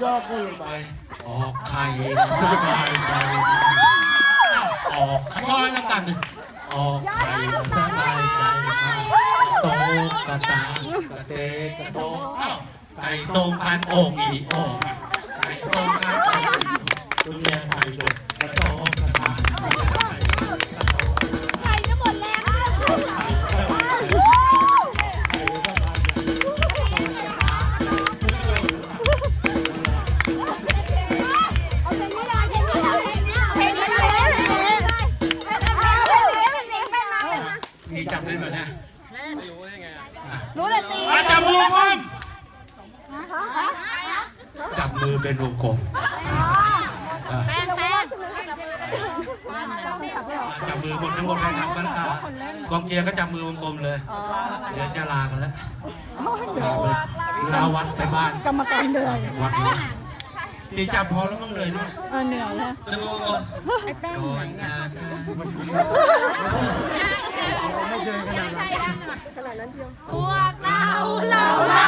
ชอบก็ลงไป ออกไข่สบายใจออกขย้อยแล้วกัน ออกไข่สบายใจโตกระตากระเตกระโตอ้าไก่ตรงพันโอ่งอีโอ่งไก่ตรงพันโอ่งอีคุณเรียนไข่ดุกระโตกระตากใค บมือเป็นวงกลมแป้งแป้งจับมือบนทั้งบนใครทำกันค่ะกองเชียร์ก็จับมือวงกลมเลย เดี๋ยวจะลากันแล้วลาไปลาวัดไปบ้าน กรรมการเหนื่อยวัดดีจับพอแล้วมั้งเลยด้วยเออเหนื่อยนะจับมือวงกลมก่อนจากกันพวกเราเรา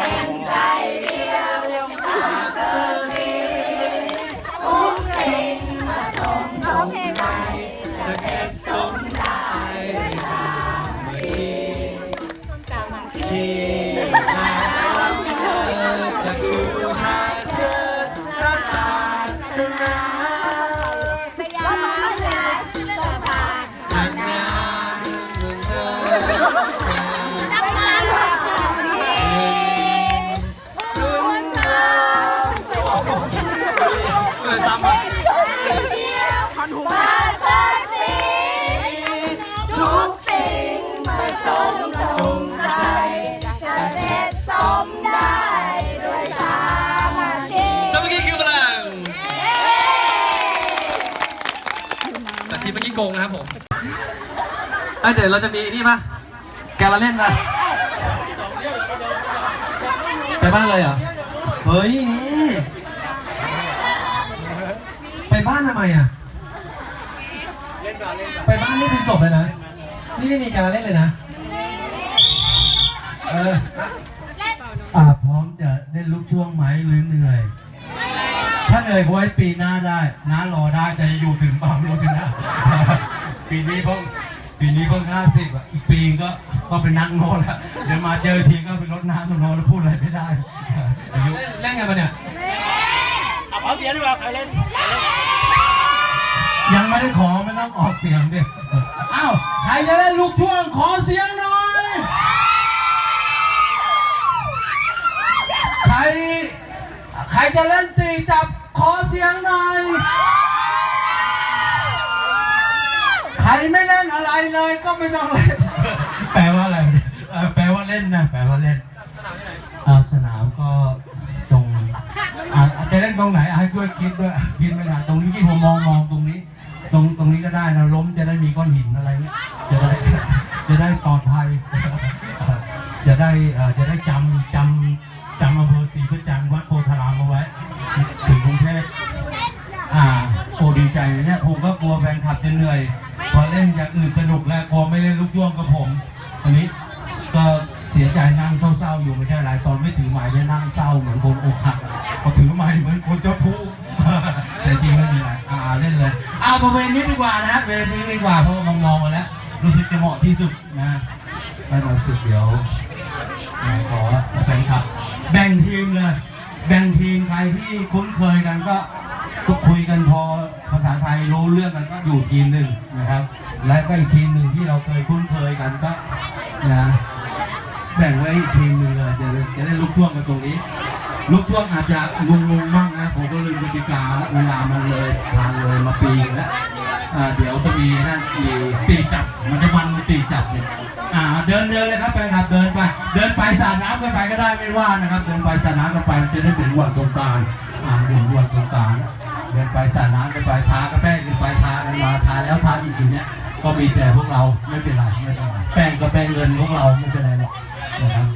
And. แต่ทีมเมื่อกี้โกงนะครับผมอะเดี๋ยวเราจะมีนี่ป่ะแกละเล่นป่ะไปบ้านเลยเหรอ เฮ้ยนี่ไปบ้านทำไมอะไปบ้านนี่คือจบเลยนะ นี่ไม่มีการเล่นเลยนะ เอออ่าพร้อมจะเล่นลูกช่วงไหมหรือเหนื่อย ถ้าเหนื่อยก็ไว้ปีหน้าได้น้ารอได้แต่จะอยู่ถึงเปล่าไม่รู้ถึงนะปีนี้เพิ่งปีนี้เพิ่งห้าสิบอะอีกปีก็ก็เป็นนักโน้ตแล้วเดี๋ยวมาเจอทีก็เป็นรถน้ำกับโน้ตแล้วพูดอะไรไม่ได้อายุเล่นไงมาเนี่ยเอาเอาเบียร์ดีกว่าใครเล่น ยังไม่ได้ขอไม่ต้องออกเสียงดิอ้าวใครจะเล่นลูกช่วงขอเสียงหน่อยใครใครจะเล่นตีจับ ขอเสียงหน่อยใครไม่เล่นอะไรเลยก็ไม่ต้องเล่น แปลว่าอะไรเอ่อแปลว่าเล่นนะ แปลว่าเล่นอ่าสนามก็ตรงอ่าจะเล่นตรงไหนอะให้ช่วยคิดด้วยคิดไม่ได้ตรงนี้ที่ผมมองมองตรงนี้ ตรงตรงนี้ก็ได้นะล้มจะได้มีก้อนหินอะไรเงี้ยจะได้จะได้ปลอดภัย จะได้เอ่อจะได้จำจำจ ใจเลยเนี่ยผมก็กลัวแฟนคลับจะเหนื่อย พอเล่นอย่างอื่นสนุกแล้วกลัวไม่เล่นลูกย่วงกับผม อันนี้ก็เสียใจนั่งเศร้าๆอยู่ไม่ใช่อะไรตอนไม่ถือไม้เนี่ยนั่งเศร้าเหมือนคนอกหักพอถือไม้เหมือนคนเจ้าทุกข์แต่จริงไม่มีอะไรอ่าเล่นเลยเอาประเวณนี้ดีกว่านะเวรนี้ดีกว่าเพราะมองมองๆมาแล้วรู้สึกจะเหมาะที่สุดนะไม่มาสุดเดี๋ยวขอแฟนคลับ แบ่งทีมเลย แบ่งทีมใครที่คุ้นเคยกันก็ ก็คุยกันพอภาษาไทยรู้เรื่องกันก็อยู่ทีมหนึ่งนะครับ และก็อีกทีมหนึ่งที่เราเคยคุ้นเคยกันก็นะแบ่งไว้อีกทีมหนึ่งเลยเดี๋ยวจะได้ลุกช่วงกันตรงนี้ลุกช่วงอาจจะงงๆบ้างนะผมก็ลืมกติกาเวลามันเลยผ่านเลยมาปีแล้วเดี๋ยวจะมีนั่นมีตีจับมันจะมันมีตีจับเนี่ยอ่าเดินเดินเลยครับไปครับเดินไป เดินไปสาดน้ำกันไปก็ได้ไม่ว่านะครับ เดินไปสาดน้ำกันไปจะได้เป็นวันสงการอ่าเป็นวันสงการ เดินไปสาดน้ำกันไปทาก็แป้งกันไปทากันมาทาแล้วทาอีกอย่างเนี้ยก็มีแต่พวกเราไม่เป็นไรไม่เป็นไรแป้งก็แป้งเงินพวกเราไม่เป็นไรหรอกนะครับ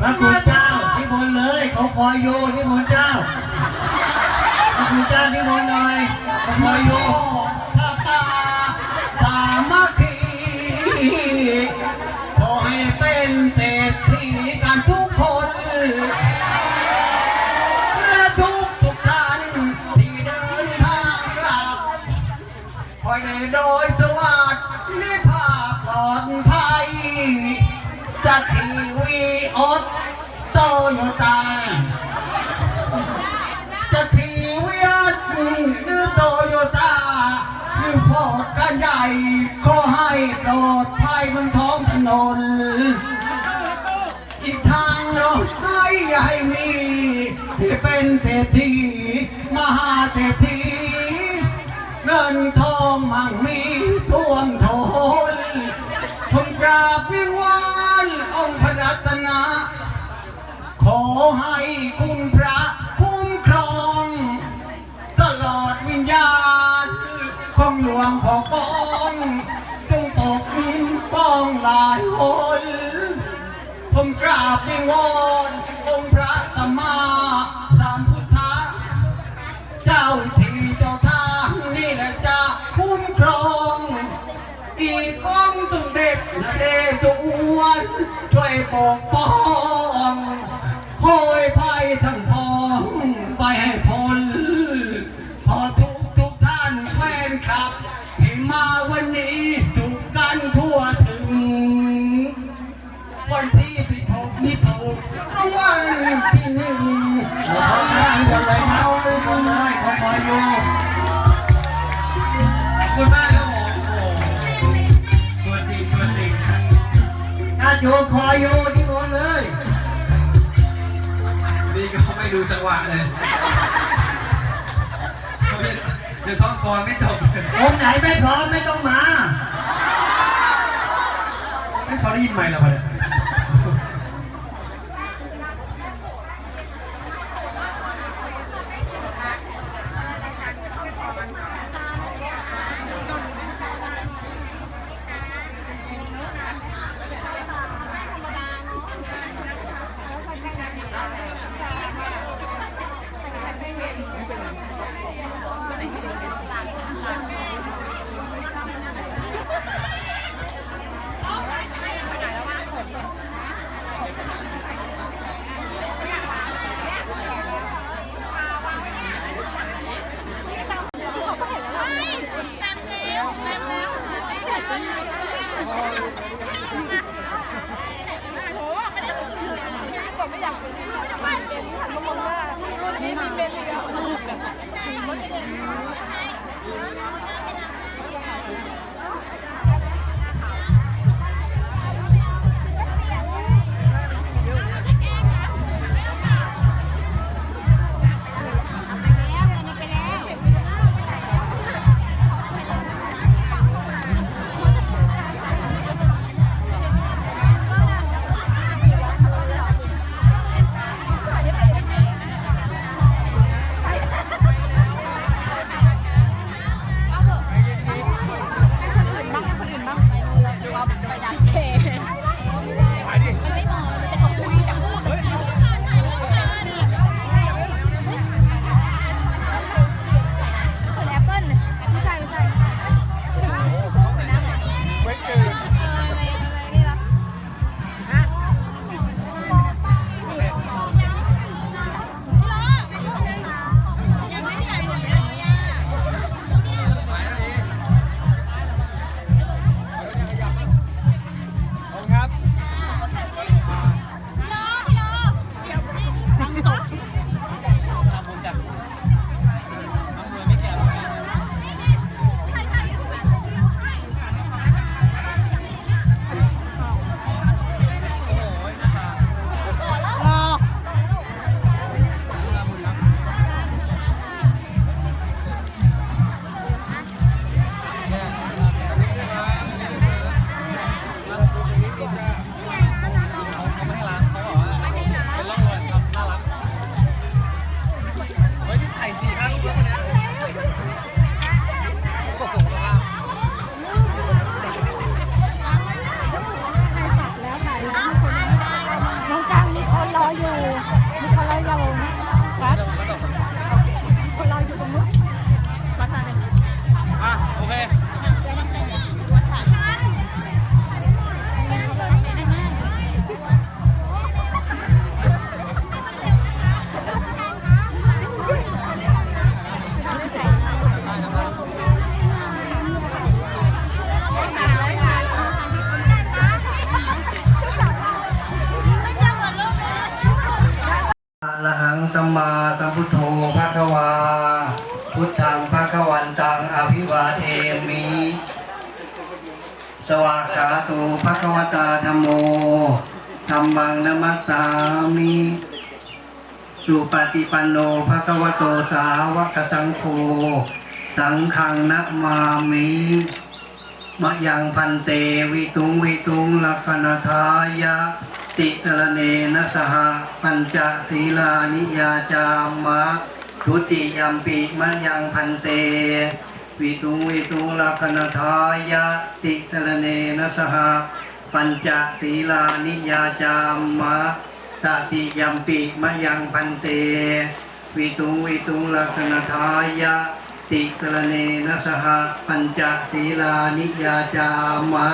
พระคุณเจ้าที่บนเลยเขาคอยอยู่ที่บนเจ้าพระคุณเจ้าที่บนหน่อยเขาคอยอยู่พระตาสามัคคีขอให้เป็นเศรษฐีกันทุกคน และทุกทุกท่านที่เดินทางกลับคอยในโดยสวัสดิ์นิพาปลอดภัย จากทีวีอดโตโยต้าจะขี่เวียดหรือโตโยต้าหรือพอดกันใหญ่ขอให้ปลอดภัยบนท้องถนน อีกทางเราให้ใหญ่มีที่เป็นเศรษฐี ให้คุณพระคุ้มครอง ตลอดวิญญาณของหลวงพ่อกองจงปกป้องหลายคนผมกราบวิงวอนองค์พระธรรมาสามพุทธะเจ้าที่เจ้าทางนี่แหละจะคุ้มครองอีกของตุงเด็กนะเดจวนช่วยปกป้อง ทั้งพองไปให้พ้นพอทุกทุกท่านแฟนคลับที่มาวันนี้ถูกกันทั่วถึง วันที่สิบหกนี่ถูกรางวัลที่หนึ่งเขาทางบนเลยครับบนเลยเขาคอยอยู่ขอบคุณมากครับผมโอ้โหตัวจริงตัวจริงญาติโยมค ดูจังหวะเลยเดี๋ยวท่องกรไม่จบเลยองค์ไหนไม่พร้อมไม่ต้องมาให้เขาได้ยินไหมเราเนี่ย ภคะวตาธรรมโมธรรมังนมัสสามิสุปฏิปันโนภะคะวโตสาวกสังโฆสังฆังนะมามิมะยังพันเตวิตุงวิตุงลักขณทายะ ติตรเนนะสหปัญจศีลานิยาจามะทุติยัมปิมะยังพันเตวิตุงวิตุงลักขณทายะ ติตรเนนะสห ปัญจศีลานิยาจามะตติยัมปิมะยังพันเต วิตุงวิตุงลักษณทายะ ติสรเนนะสหปัญจศีลานิยาจามะ